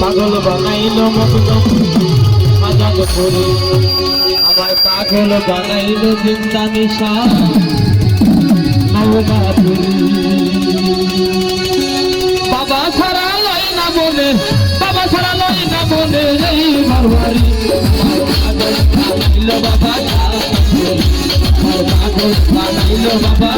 পাগল বানাইল মগ্ন মাদক করে আমার পাগল বানাইল চিন্তা নিশা বাবা ছাড়া লয় না বলে বাবা ছাড়া লয় না বলে এই মারবাড়ি আমার বানাইল বাবা পাগল বানাইল বাবা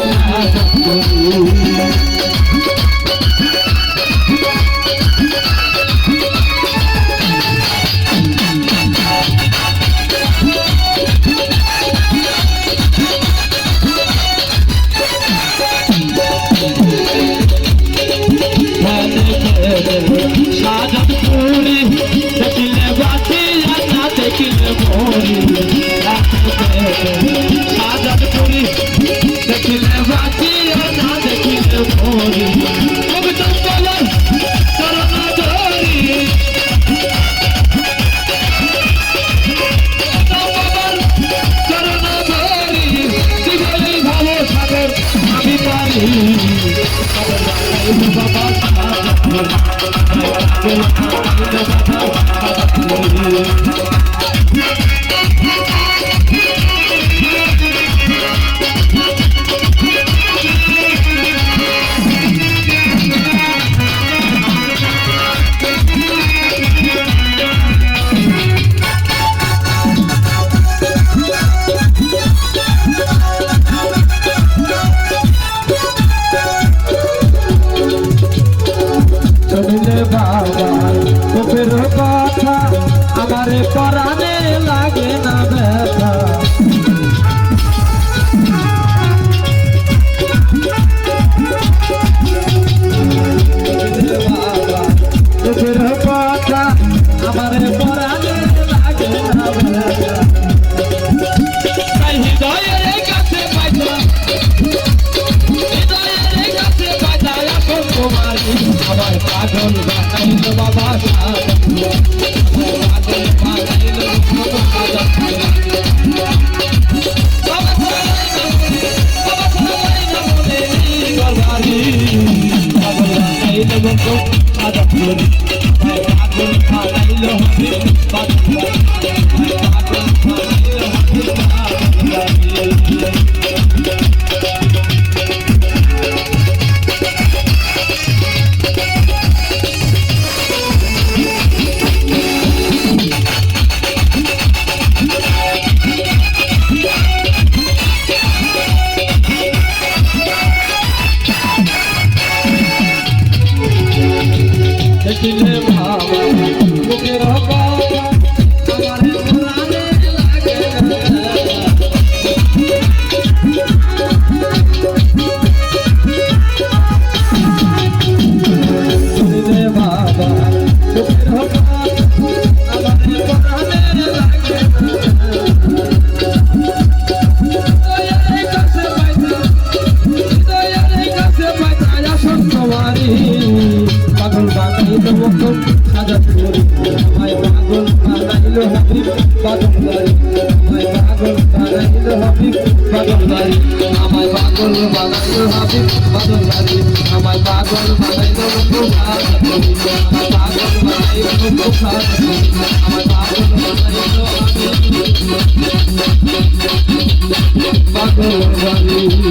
শুনলে আমার পাগল বানাইল বাবা পাগল বানাইল দেখিলে বাবা Dile পাগল হয় পাগল পালাইল হবিব পাগল হয় পাগল পালাইল হবিব পাগল আমায় পাগল পালাইল হবিব পাগল আমায় পাগল পালাইল আমায় পাগল পালাইল আমায় পাগল পালাইল পাগল পালাইল